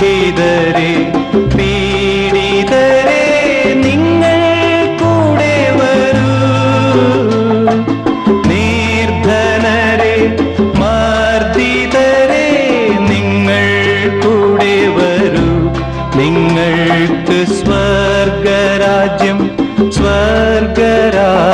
ദുഃഖിതരെ പീഡിതരെ നിങ്ങൾ കൂടെ വരൂ. നീർധനരെ മാർദ്ദിതരെ നിങ്ങൾ കൂടെ വരൂ. നിങ്ങൾക്ക് സ്വർഗരാജ്യം സ്വർഗരാജ്യം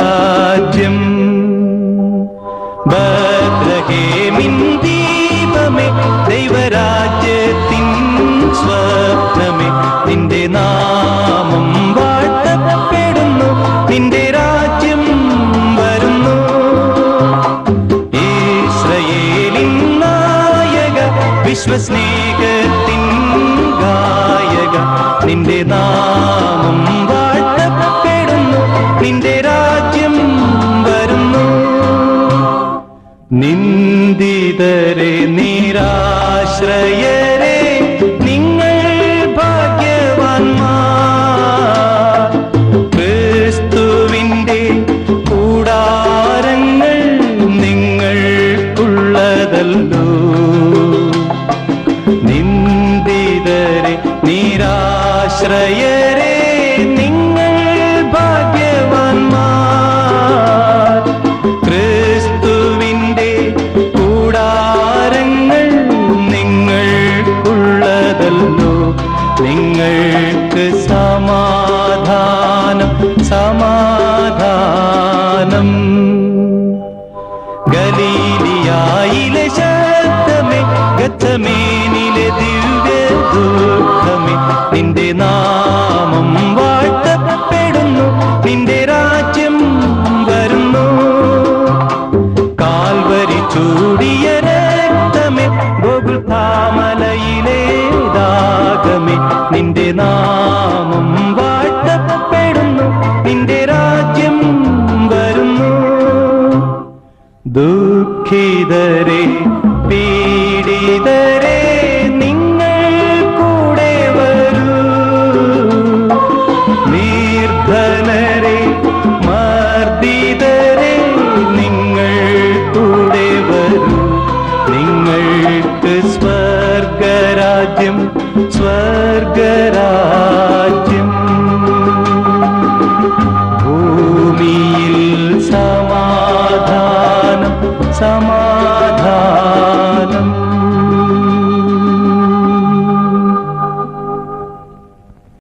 വിശ്വസ്നേഹത്തിൻ ഗായക. നിന്റെ നാമം വാഴ്ത്തപ്പെടുന്നു. നിന്റെ രാജ്യം വരുന്നു. നിന്ദിതരെ നിരാശ്രയരെ നിങ്ങൾ ക്രിസ്തുവിന്റെ കൂടാരങ്ങൾ നിങ്ങൾക്ക് സമാധാനം സമാധാനം. ഗലീലിയായിലെ ശബ്ദമേ ഗത്തമേനിലെ ദിവ്യ ദുഃഖിതരെ പീഡിതരെ നിങ്ങൾ കൂടെ വരൂ. നീർധനരെ മർദ്ദിതരെ നിങ്ങൾ കൂടെ വരൂ. നിങ്ങൾക്ക് സ്വർഗരാജ്യം സ്വർഗരാജ്യം